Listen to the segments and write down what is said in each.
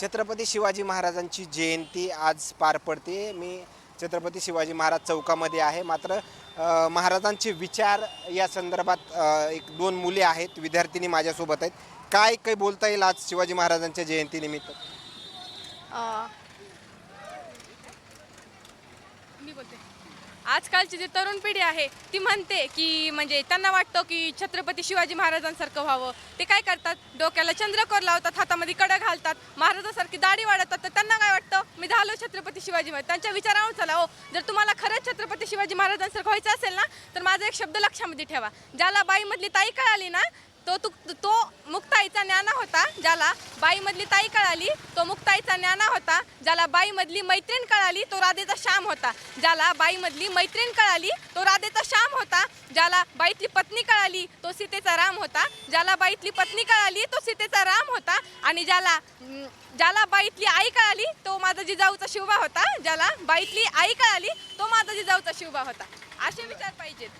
छत्रपती शिवाजी महाराजांची जयंती आज पार पडते. मी छत्रपती शिवाजी महाराज चौकामध्ये आहे. मात्र महाराजांचे विचार या संदर्भात एक दोन मुले आहेत विद्यार्थिनी माझ्यासोबत आहेत. काय काही बोलता येईल आज शिवाजी महाराजांच्या जयंतीनिमित्त मी बोलते. आजकालची जी तरुण पिढी आहे ती म्हणते की म्हणजे त्यांना वाटतं की छत्रपती शिवाजी महाराजांसारखं व्हावं. ते काय करतात? डोक्याला चंद्रकोर लावतात हातामध्ये कडं घालतात महाराजांसारखी दाढी वाढवतात. तर त्यांना काय वाटतं? मी झालो छत्रपती शिवाजी महाराज. त्यांच्या विचारावर चला हो. जर तुम्हाला खरंच छत्रपती शिवाजी महाराजांसारखं व्हायचं असेल ना तर माझा एक शब्द लक्षामध्ये ठेवा. ज्याला बाईमधली ताई कळाली ना तो तु तो मुक्ताईचा ज्ञाना होता ज्याला बाईमधली ताई कळाली तो मुक्ताईचा ज्ञाना होता ज्याला बाईमधली मैत्रीण कळाली तो राधेचा श्याम होता. ज्याला बाईमधली मैत्रीण कळाली तो राधेचा श्याम होता. ज्याला बाईतली पत्नी कळाली तो सीतेचा राम होता. ज्याला बाईतली पत्नी कळाली तो सीतेचा राम होता. आणि ज्याला ज्याला बाईतली आई कळाली तो माझा जिजाऊचा शिवबा होता. ज्याला बाईतली आई कळाली तो माझा जिजाऊचा शिवबा होता. असे विचार पाहिजेत.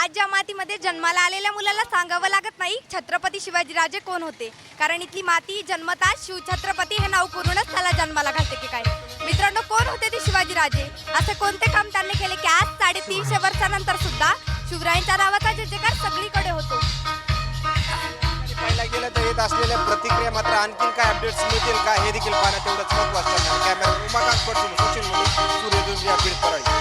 आज ज्या मातीमध्ये जन्माला आलेल्या मुलाला सांगावं लागत नाही छत्रपती शिवाजीराजे कोण होते? कारण इथली माती जन्मताच शिव छत्रपती हे नाव करूनच त्याला जन्माला घालते की काय? मित्रांनो कोण होते ते शिवाजीराजे? असे कोणते काम त्यांनी केले की आज साडेतीनशे वर्षानंतर सुद्धा शिवरायांच्या नावाचा जे जगात सगळीकडे होतो? पाहायला गेलं तर येत असलेल्या प्रतिक्रिया मात्र आणखीन काय अपडेट्स मिळतील का हे देखील पाहणं तेवढंच महत्वाचं कॅमेरा उमाकांत पडतील सचिन सूर्यदुर्ग बीड परळी